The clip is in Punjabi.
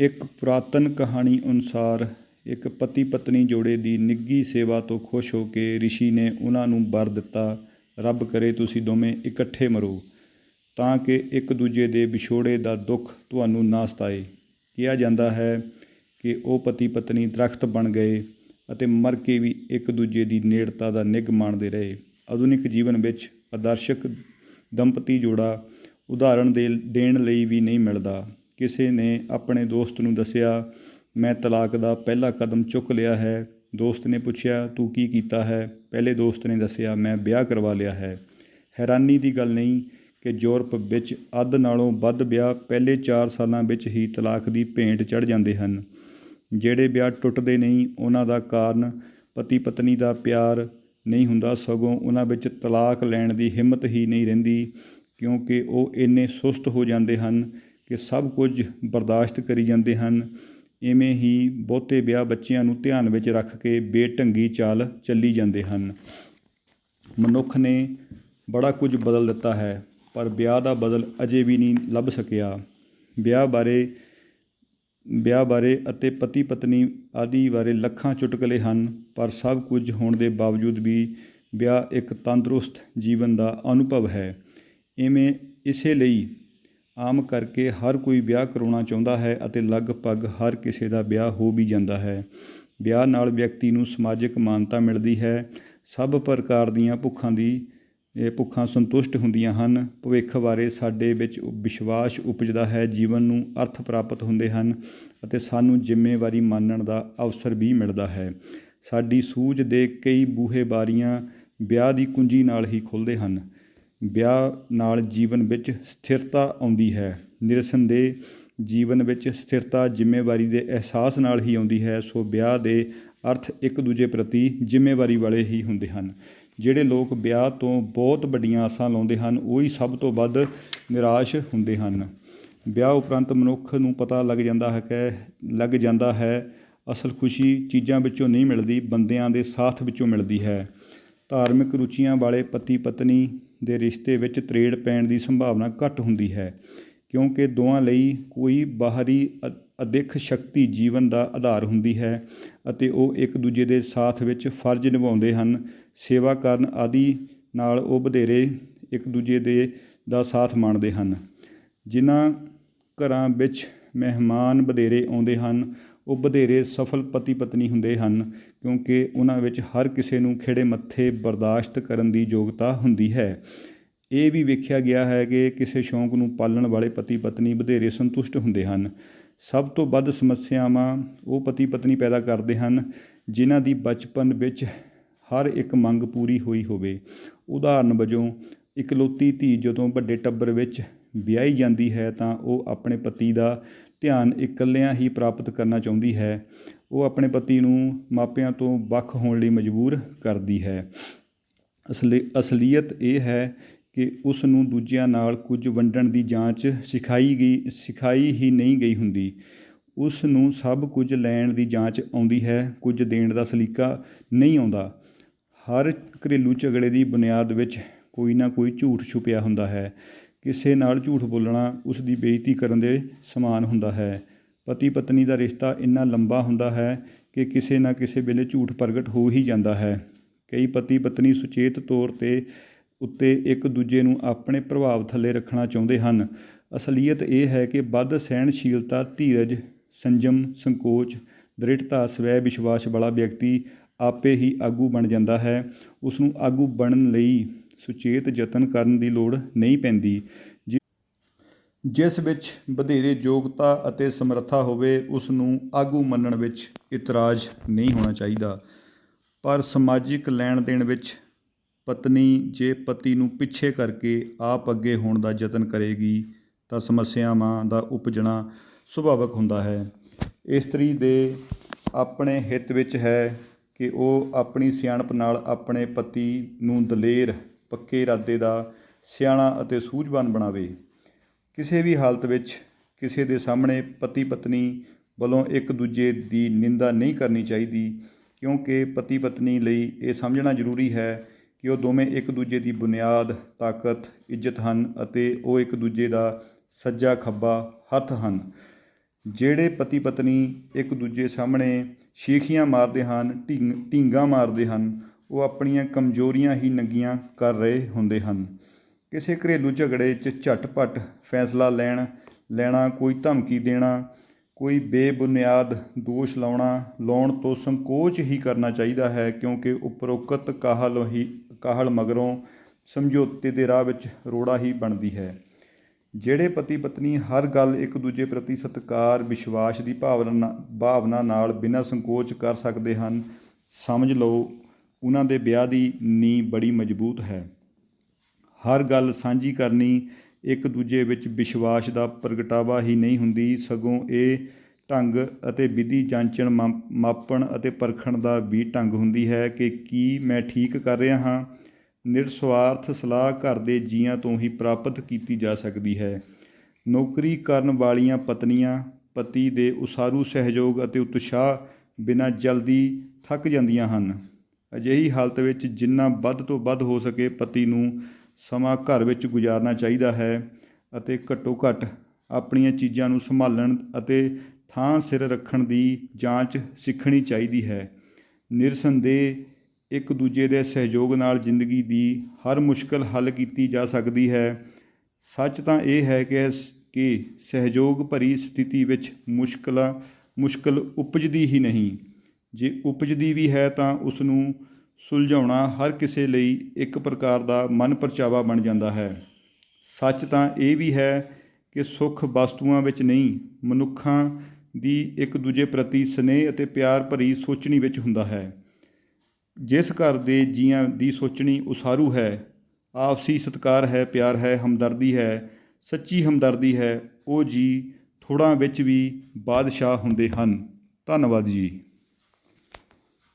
ਇੱਕ ਪੁਰਾਤਨ ਕਹਾਣੀ ਅਨੁਸਾਰ ਇੱਕ ਪਤੀ ਪਤਨੀ ਜੋੜੇ ਦੀ ਨਿੱਘੀ ਸੇਵਾ ਤੋਂ ਖੁਸ਼ ਹੋ ਕੇ ਰਿਸ਼ੀ ਨੇ ਉਹਨਾਂ ਨੂੰ ਵਰ ਦਿੱਤਾ, ਰੱਬ ਕਰੇ ਤੁਸੀਂ ਦੋਵੇਂ ਇਕੱਠੇ ਮਰੋ, ਤਾਂ ਕਿ ਇੱਕ ਦੂਜੇ ਦੇ ਵਿਛੋੜੇ ਦਾ ਦੁੱਖ ਤੁਹਾਨੂੰ ਨਾ ਸਤਾਏ ਕਿਹਾ ਜਾਂਦਾ ਹੈ ਕਿ ਉਹ ਪਤੀ ਪਤਨੀ ਦਰਖਤ ਬਣ ਗਏ ਅਤੇ ਮਰ ਕੇ ਵੀ ਇੱਕ ਦੂਜੇ ਦੀ ਨੇੜਤਾ ਦਾ ਨਿੱਘ ਮਾਣਦੇ ਰਹੇ। ਆਧੁਨਿਕ ਜੀਵਨ ਵਿੱਚ ਆਦਰਸ਼ਕ ਦੰਪਤੀ ਜੋੜਾ ਉਦਾਹਰਣ ਦੇ ਦੇਣ ਲਈ ਵੀ ਨਹੀਂ ਮਿਲਦਾ। ਕਿਸੇ ਨੇ ਆਪਣੇ ਦੋਸਤ ਨੂੰ ਦੱਸਿਆ, ਮੈਂ ਤਲਾਕ ਦਾ ਪਹਿਲਾ ਕਦਮ ਚੁੱਕ ਲਿਆ ਹੈ। ਦੋਸਤ ਨੇ ਪੁੱਛਿਆ, ਤੂੰ ਕੀ ਕੀਤਾ ਹੈ? ਪਹਿਲੇ ਦੋਸਤ ਨੇ ਦੱਸਿਆ, ਮੈਂ ਵਿਆਹ ਕਰਵਾ ਲਿਆ ਹੈ। ਹੈਰਾਨੀ ਦੀ ਗੱਲ ਨਹੀਂ ਕਿ ਯੂਰਪ ਵਿੱਚ ਅੱਧ ਨਾਲੋਂ ਵੱਧ ਵਿਆਹ ਪਹਿਲੇ 4 ਸਾਲਾਂ ਵਿੱਚ ਹੀ ਤਲਾਕ ਦੀ ਭੇਂਟ ਚੜ੍ਹ ਜਾਂਦੇ ਹਨ। ਜਿਹੜੇ ਵਿਆਹ ਟੁੱਟਦੇ ਨਹੀਂ, ਉਹਨਾਂ ਦਾ ਕਾਰਨ ਪਤੀ ਪਤਨੀ ਦਾ ਪਿਆਰ ਨਹੀਂ ਹੁੰਦਾ, ਸਗੋਂ ਉਹਨਾਂ ਵਿੱਚ ਤਲਾਕ ਲੈਣ ਦੀ ਹਿੰਮਤ ਹੀ ਨਹੀਂ ਰਹਿੰਦੀ, ਕਿਉਂਕਿ ਉਹ ਇੰਨੇ ਸੁਸਤ ਹੋ ਜਾਂਦੇ ਹਨ ਕਿ ਸਭ ਕੁਝ ਬਰਦਾਸ਼ਤ ਕਰੀ ਜਾਂਦੇ ਹਨ। ਇਵੇਂ ਹੀ ਬਹੁਤੇ ਵਿਆਹ ਬੱਚਿਆਂ ਨੂੰ ਧਿਆਨ ਵਿੱਚ ਰੱਖ ਕੇ ਬੇਢੰਗੀ ਚਾਲ ਚੱਲੀ ਜਾਂਦੇ ਹਨ। ਮਨੁੱਖ ਨੇ ਬੜਾ ਕੁਝ ਬਦਲ ਦਿੱਤਾ ਹੈ, ਪਰ ਵਿਆਹ ਦਾ ਬਦਲ ਅਜੇ ਵੀ ਨਹੀਂ ਲੱਭ ਸਕਿਆ। ਵਿਆਹ ਬਾਰੇ ਵਿਆਹ ਬਾਰੇ ਅਤੇ ਪਤੀ ਪਤਨੀ ਆਦਿ ਬਾਰੇ ਲੱਖਾਂ ਚੁਟਕਲੇ ਹਨ, ਪਰ ਸਭ ਕੁਝ ਹੋਣ ਦੇ ਬਾਵਜੂਦ ਵੀ ਵਿਆਹ ਇੱਕ ਤੰਦਰੁਸਤ ਜੀਵਨ ਦਾ ਅਨੁਭਵ ਹੈ। ਇਵੇਂ ਇਸੇ ਲਈ ਆਮ ਕਰਕੇ ਹਰ ਕੋਈ ਵਿਆਹ ਕਰਾਉਣਾ ਚਾਹੁੰਦਾ ਹੈ ਅਤੇ ਲਗਭਗ ਹਰ ਕਿਸੇ ਦਾ ਵਿਆਹ ਹੋ ਵੀ ਜਾਂਦਾ ਹੈ। ਵਿਆਹ ਨਾਲ ਵਿਅਕਤੀ ਨੂੰ ਸਮਾਜਿਕ ਮਾਨਤਾ ਮਿਲਦੀ ਹੈ। ਸਭ ਪ੍ਰਕਾਰ ਦੀਆਂ ਭੁੱਖਾਂ ਦੀ, ਇਹ ਭੁੱਖਾਂ ਸੰਤੁਸ਼ਟ ਹੁੰਦੀਆਂ ਹਨ। ਭਵਿੱਖ ਬਾਰੇ ਸਾਡੇ ਵਿੱਚ ਵਿਸ਼ਵਾਸ ਉਪਜਦਾ ਹੈ, ਜੀਵਨ ਨੂੰ ਅਰਥ ਪ੍ਰਾਪਤ ਹੁੰਦੇ ਹਨ ਅਤੇ ਸਾਨੂੰ ਜ਼ਿੰਮੇਵਾਰੀ ਮੰਨਣ ਦਾ ਅਵਸਰ ਵੀ ਮਿਲਦਾ ਹੈ। ਸਾਡੀ ਸੂਝ ਦੇ ਕਈ ਬੂਹੇ ਬਾਰੀਆਂ ਵਿਆਹ ਦੀ ਕੁੰਜੀ ਨਾਲ ਹੀ ਖੁੱਲ੍ਹਦੇ ਹਨ। ਵਿਆਹ ਨਾਲ ਜੀਵਨ ਵਿੱਚ ਸਥਿਰਤਾ ਆਉਂਦੀ ਹੈ। ਨਿਰਸੰਦੇਹ ਜੀਵਨ ਵਿੱਚ ਸਥਿਰਤਾ ਜ਼ਿੰਮੇਵਾਰੀ ਦੇ ਅਹਿਸਾਸ ਨਾਲ ਹੀ ਆਉਂਦੀ ਹੈ। ਸੋ ਵਿਆਹ ਦੇ ਅਰਥ ਇੱਕ ਦੂਜੇ ਪ੍ਰਤੀ ਜ਼ਿੰਮੇਵਾਰੀ ਵਾਲੇ ਹੀ ਹੁੰਦੇ ਹਨ। ਜਿਹੜੇ ਲੋਕ ਵਿਆਹ ਤੋਂ ਬਹੁਤ ਵੱਡੀਆਂ ਆਸਾਂ ਲਾਉਂਦੇ ਹਨ, ਉਹੀ ਸਭ ਤੋਂ ਵੱਧ ਨਿਰਾਸ਼ ਹੁੰਦੇ ਹਨ। ਵਿਆਹ ਉਪਰੰਤ ਮਨੁੱਖ ਨੂੰ ਪਤਾ ਲੱਗ ਜਾਂਦਾ ਹੈ ਕਿ ਲੱਗ ਜਾਂਦਾ ਹੈ, ਅਸਲ ਖੁਸ਼ੀ ਚੀਜ਼ਾਂ ਵਿੱਚੋਂ ਨਹੀਂ ਮਿਲਦੀ, ਬੰਦਿਆਂ ਦੇ ਸਾਥ ਵਿੱਚੋਂ ਮਿਲਦੀ ਹੈ। ਧਾਰਮਿਕ ਰੁਚੀਆਂ ਵਾਲੇ ਪਤੀ ਪਤਨੀ ਦੇ ਰਿਸ਼ਤੇ ਵਿੱਚ ਤਰੇੜ ਪੈਣ ਦੀ ਸੰਭਾਵਨਾ ਘੱਟ ਹੁੰਦੀ ਹੈ, ਕਿਉਂਕਿ ਦੋਵਾਂ ਲਈ ਕੋਈ ਬਾਹਰੀ ਅਦਿੱਖ ਸ਼ਕਤੀ ਜੀਵਨ ਦਾ ਆਧਾਰ ਹੁੰਦੀ ਹੈ ਅਤੇ ਉਹ ਇੱਕ ਦੂਜੇ ਦੇ ਸਾਥ ਵਿੱਚ ਫਰਜ਼ ਨਿਭਾਉਂਦੇ ਹਨ। ਸੇਵਾ ਕਰਨ ਆਦਿ ਨਾਲ ਉਹ ਵਧੇਰੇ ਇੱਕ ਦੂਜੇ ਦੇ, ਦਾ ਸਾਥ ਮਾਣਦੇ ਹਨ। ਜਿਨ੍ਹਾਂ ਘਰਾਂ ਵਿੱਚ ਮਹਿਮਾਨ ਵਧੇਰੇ ਆਉਂਦੇ ਹਨ ਉਹ ਵਧੇਰੇ ਸਫਲ ਪਤੀ ਪਤਨੀ ਹੁੰਦੇ ਹਨ, ਕਿਉਂਕਿ ਉਹਨਾਂ ਵਿੱਚ ਹਰ ਕਿਸੇ ਨੂੰ ਖਿਹੜੇ ਮੱਥੇ ਬਰਦਾਸ਼ਤ ਕਰਨ ਦੀ ਯੋਗਤਾ ਹੁੰਦੀ ਹੈ। ਇਹ ਵੀ ਵੇਖਿਆ ਗਿਆ ਹੈ ਕਿ ਕਿਸੇ ਸ਼ੌਂਕ ਨੂੰ ਪਾਲਣ ਵਾਲੇ ਪਤੀ ਪਤਨੀ ਵਧੇਰੇ ਸੰਤੁਸ਼ਟ ਹੁੰਦੇ ਹਨ। ਸਭ ਤੋਂ ਵੱਧ ਸਮੱਸਿਆਵਾਂ ਉਹ ਪਤੀ ਪਤਨੀ ਪੈਦਾ ਕਰਦੇ ਹਨ, ਜਿਨ੍ਹਾਂ ਦੀ ਬਚਪਨ ਵਿੱਚ ਹਰ ਇੱਕ ਮੰਗ ਪੂਰੀ ਹੋਈ ਹੋਵੇ। ਉਦਾਹਰਨ ਵਜੋਂ, ਇਕਲੌਤੀ ਧੀ ਜਦੋਂ ਵੱਡੇ ਟੱਬਰ ਵਿੱਚ ਵਿਆਹੀ ਜਾਂਦੀ ਹੈ ਤਾਂ ਉਹ ਆਪਣੇ ਪਤੀ ਦਾ ਧਿਆਨ ਇਕੱਲਿਆਂ ਹੀ ਪ੍ਰਾਪਤ ਕਰਨਾ ਚਾਹੁੰਦੀ ਹੈ, ਉਹ ਆਪਣੇ ਪਤੀ ਨੂੰ ਮਾਪਿਆਂ ਤੋਂ ਵੱਖ ਹੋਣ ਲਈ ਮਜਬੂਰ ਕਰਦੀ ਹੈ। ਅਸਲੀ, ਅਸਲੀਅਤ ਇਹ ਹੈ ਕਿ ਉਸ ਨੂੰ ਦੂਜਿਆਂ ਨਾਲ ਕੁਝ ਵੰਡਣ ਦੀ ਜਾਂਚ ਸਿਖਾਈ ਗਈ, ਸਿਖਾਈ ਹੀ ਨਹੀਂ ਗਈ ਹੁੰਦੀ। ਉਸ ਨੂੰ ਸਭ ਕੁਝ ਲੈਣ ਦੀ ਜਾਂਚ ਆਉਂਦੀ ਹੈ, ਕੁਝ ਦੇਣ ਦਾ ਸਲੀਕਾ ਨਹੀਂ ਆਉਂਦਾ। ਹਰ ਘਰੇਲੂ ਝਗੜੇ ਦੀ ਬੁਨਿਆਦ ਵਿੱਚ ਕੋਈ ਨਾ ਕੋਈ ਝੂਠ ਛੁਪਿਆ ਹੁੰਦਾ ਹੈ। ਕਿਸੇ ਨਾਲ ਝੂਠ ਬੋਲਣਾ ਉਸ ਦੀ ਬੇਇੱਜ਼ਤੀ ਕਰਨ ਦੇ ਸਮਾਨ ਹੁੰਦਾ ਹੈ। ਪਤੀ ਪਤਨੀ ਦਾ ਰਿਸ਼ਤਾ ਇੰਨਾ ਲੰਬਾ ਹੁੰਦਾ ਹੈ ਕਿ ਕਿਸੇ ਨਾ ਕਿਸੇ ਵੇਲੇ ਝੂਠ ਪ੍ਰਗਟ ਹੋ ਹੀ ਜਾਂਦਾ ਹੈ। ਕਈ ਪਤੀ ਪਤਨੀ ਸੁਚੇਤ ਤੌਰ ਤੇ ਉੱਤੇ ਇੱਕ ਦੂਜੇ ਨੂੰ ਆਪਣੇ ਪ੍ਰਭਾਵ ਥੱਲੇ ਰੱਖਣਾ ਚਾਹੁੰਦੇ ਹਨ। ਅਸਲੀਅਤ ਇਹ ਹੈ ਕਿ ਵੱਧ ਸਹਿਣਸ਼ੀਲਤਾ, ਧੀਰਜ, ਸੰਜਮ, ਸੰਕੋਚ ਦ੍ਰਿੜਤਾ ਸਵੈ ਵਿਸ਼ਵਾਸ ਵਾਲਾ ਵਿਅਕਤੀ ਆਪੇ ਹੀ ਆਗੂ ਬਣ ਜਾਂਦਾ ਹੈ। ਉਸ ਨੂੰ ਆਗੂ ਬਣਨ ਲਈ ਸੁਚੇਤ ਯਤਨ ਕਰਨ ਦੀ ਲੋੜ ਨਹੀਂ ਪੈਂਦੀ। ਜਿਸ ਵਿੱਚ ਵਧੇਰੇ ਯੋਗਤਾ ਅਤੇ ਸਮਰੱਥਾ ਹੋਵੇ, ਉਸ ਨੂੰ ਆਗੂ ਮੰਨਣ ਵਿੱਚ ਇਤਰਾਜ਼ ਨਹੀਂ ਹੋਣਾ ਚਾਹੀਦਾ। ਪਰ ਸਮਾਜਿਕ ਲੈਣ ਦੇਣ ਵਿੱਚ ਪਤਨੀ ਜੇ ਪਤੀ ਨੂੰ ਪਿੱਛੇ ਕਰਕੇ ਆਪ ਅੱਗੇ ਹੋਣ ਦਾ ਯਤਨ ਕਰੇਗੀ, ਤਾਂ ਸਮੱਸਿਆਵਾਂ ਦਾ ਉਪਜਣਾ ਸੁਭਾਵਿਕ ਹੁੰਦਾ ਹੈ। ਇਸਤਰੀ ਦੇ ਆਪਣੇ ਹਿੱਤ ਵਿੱਚ ਹੈ ਕਿ ਉਹ ਆਪਣੀ ਸਿਆਣਪ ਨਾਲ ਆਪਣੇ ਪਤੀ ਨੂੰ ਦਲੇਰ ਪੱਕੇ ਇਰਾਦੇ ਦਾ ਸਿਆਣਾ ਅਤੇ ਸੂਝਵਾਨ ਬਣਾਵੇ। ਕਿਸੇ ਵੀ ਹਾਲਤ ਵਿੱਚ ਕਿਸੇ ਦੇ ਸਾਹਮਣੇ ਪਤੀ ਪਤਨੀ ਵੱਲੋਂ ਇੱਕ ਦੂਜੇ ਦੀ ਨਿੰਦਾ ਨਹੀਂ ਕਰਨੀ ਚਾਹੀਦੀ, ਕਿਉਂਕਿ ਪਤੀ ਪਤਨੀ ਲਈ ਇਹ ਸਮਝਣਾ ਜ਼ਰੂਰੀ ਹੈ ਕਿ ਉਹ ਦੋਵੇਂ ਇੱਕ ਦੂਜੇ ਦੀ ਬੁਨਿਆਦ, ਤਾਕਤ, ਇੱਜ਼ਤ ਹਨ ਅਤੇ ਉਹ ਇੱਕ ਦੂਜੇ ਦਾ ਸੱਜਾ ਖੱਬਾ ਹੱਥ ਹਨ। ਜਿਹੜੇ ਪਤੀ ਪਤਨੀ ਇੱਕ ਦੂਜੇ ਸਾਹਮਣੇ ਸ਼ੀਖੀਆਂ ਮਾਰਦੇ ਹਨ, ਢੀਂਗ, ਢੀਂਗਾਂ ਮਾਰਦੇ ਹਨ ਉਹ ਆਪਣੀਆਂ ਕਮਜ਼ੋਰੀਆਂ ਹੀ ਨੰਗੀਆਂ ਕਰ ਰਹੇ ਹੁੰਦੇ ਹਨ। ਕਿਸੇ ਘਰੇਲੂ ਝਗੜੇ 'ਚ ਝਟਪਟ ਫੈਸਲਾ ਲੈਣ, ਲੈਣਾ, ਕੋਈ ਧਮਕੀ ਦੇਣਾ, ਕੋਈ ਬੇਬੁਨਿਆਦ ਦੋਸ਼ ਲਾਉਣਾ, ਲਾਉਣ ਤੋਂ ਸੰਕੋਚ ਹੀ ਕਰਨਾ ਚਾਹੀਦਾ ਹੈ ਕਿਉਂਕਿ ਉਪਰੋਕਤ ਕਾਹਲ ਹੀ, ਕਾਹਲ ਮਗਰੋਂ ਸਮਝੌਤੇ ਦੇ ਰਾਹ ਵਿੱਚ ਰੋੜਾ ਹੀ ਬਣਦੀ ਹੈ। ਜਿਹੜੇ ਪਤੀ ਪਤਨੀ ਹਰ ਗੱਲ ਇੱਕ ਦੂਜੇ ਪ੍ਰਤੀ ਸਤਿਕਾਰ, ਵਿਸ਼ਵਾਸ ਦੀ ਭਾਵਨਾ ਭਾਵਨਾ ਨਾਲ ਬਿਨਾਂ ਸੰਕੋਚ ਕਰ ਸਕਦੇ ਹਨ, ਸਮਝ ਲਓ ਉਹਨਾਂ ਦੇ ਵਿਆਹ ਦੀ ਨੀਂਹ ਬੜੀ ਮਜ਼ਬੂਤ ਹੈ। ਹਰ ਗੱਲ ਸਾਂਝੀ ਕਰਨੀ ਇੱਕ ਦੂਜੇ ਵਿੱਚ ਵਿਸ਼ਵਾਸ ਦਾ ਪ੍ਰਗਟਾਵਾ ਹੀ ਨਹੀਂ ਹੁੰਦੀ। ਸਗੋਂ ਇਹ ਢੰਗ ਅਤੇ ਵਿਧੀ ਜਾਂਚਣ, ਮਾ- ਮਾਪਣ ਅਤੇ ਪਰਖਣ ਦਾ ਵੀ ਢੰਗ ਹੁੰਦੀ ਹੈ ਕਿ ਕੀ ਮੈਂ ਠੀਕ ਕਰ ਰਿਹਾ ਹਾਂ। ਨਿਰਸਵਾਰਥ ਸਲਾਹ ਘਰ ਦੇ ਜੀਆਂ ਤੋਂ ਹੀ ਪ੍ਰਾਪਤ ਕੀਤੀ ਜਾ ਸਕਦੀ ਹੈ। ਨੌਕਰੀ ਕਰਨ ਵਾਲੀਆਂ ਪਤਨੀਆਂ, ਪਤੀ ਦੇ ਉਸਾਰੂ ਸਹਿਯੋਗ ਅਤੇ ਉਤਸ਼ਾਹ ਬਿਨਾਂ ਜਲਦੀ ਥੱਕ ਜਾਂਦੀਆਂ ਹਨ। ਅਜਿਹੀ ਹਾਲਤ ਵਿੱਚ ਜਿੰਨਾ ਵੱਧ ਤੋਂ ਵੱਧ ਹੋ ਸਕੇ ਪਤੀ ਨੂੰ ਸਮਾਂ ਘਰ ਵਿੱਚ ਗੁਜ਼ਾਰਨਾ ਚਾਹੀਦਾ ਹੈ ਅਤੇ ਘੱਟੋ ਘੱਟ ਆਪਣੀਆਂ ਚੀਜ਼ਾਂ ਨੂੰ ਸੰਭਾਲਣ ਅਤੇ ਥਾਂ ਸਿਰ ਰੱਖਣ ਦੀ ਜਾਂਚ ਸਿੱਖਣੀ ਚਾਹੀਦੀ ਹੈ। ਨਿਰਸੰਦੇਹ ਇੱਕ ਦੂਜੇ ਦੇ ਸਹਿਯੋਗ ਨਾਲ ਜ਼ਿੰਦਗੀ ਦੀ ਹਰ ਮੁਸ਼ਕਲ ਹੱਲ ਕੀਤੀ ਜਾ ਸਕਦੀ ਹੈ। ਸੱਚ ਤਾਂ ਇਹ ਹੈ ਕਿ ਸ- ਕਿ ਸਹਿਯੋਗ ਭਰੀ ਸਥਿਤੀ ਵਿੱਚ ਮੁਸ਼ਕਲਾਂ, ਮੁਸ਼ਕਲ ਉਪਜਦੀ ਹੀ ਨਹੀਂ। ਜੇ ਉਪਜਦੀ ਵੀ ਹੈ ਤਾਂ ਉਸ ਨੂੰ ਸੁਲਝਾਉਣਾ ਹਰ ਕਿਸੇ ਲਈ ਇੱਕ ਪ੍ਰਕਾਰ ਦਾ ਮਨਪਰਚਾਵਾ ਬਣ ਜਾਂਦਾ ਹੈ। ਸੱਚ ਤਾਂ ਇਹ ਵੀ ਹੈ ਕਿ ਸੁੱਖ ਵਸਤੂਆਂ ਵਿੱਚ ਨਹੀਂ, ਮਨੁੱਖਾਂ ਦੀ ਇੱਕ ਦੂਜੇ ਪ੍ਰਤੀ ਸਨੇਹ ਅਤੇ ਪਿਆਰ ਭਰੀ ਸੋਚਣੀ ਵਿੱਚ ਹੁੰਦਾ ਹੈ। ਜਿਸ ਘਰ ਦੇ ਜੀਆਂ ਦੀ ਸੋਚਣੀ ਉਸਾਰੂ ਹੈ, ਆਪਸੀ ਸਤਿਕਾਰ ਹੈ, ਪਿਆਰ ਹੈ, ਹਮਦਰਦੀ ਹੈ, ਸੱਚੀ ਹਮਦਰਦੀ ਹੈ, ਉਹ ਜੀ ਥੋੜ੍ਹਾਂ ਵਿੱਚ ਵੀ ਬਾਦਸ਼ਾਹ ਹੁੰਦੇ ਹਨ। ਧੰਨਵਾਦ ਜੀ।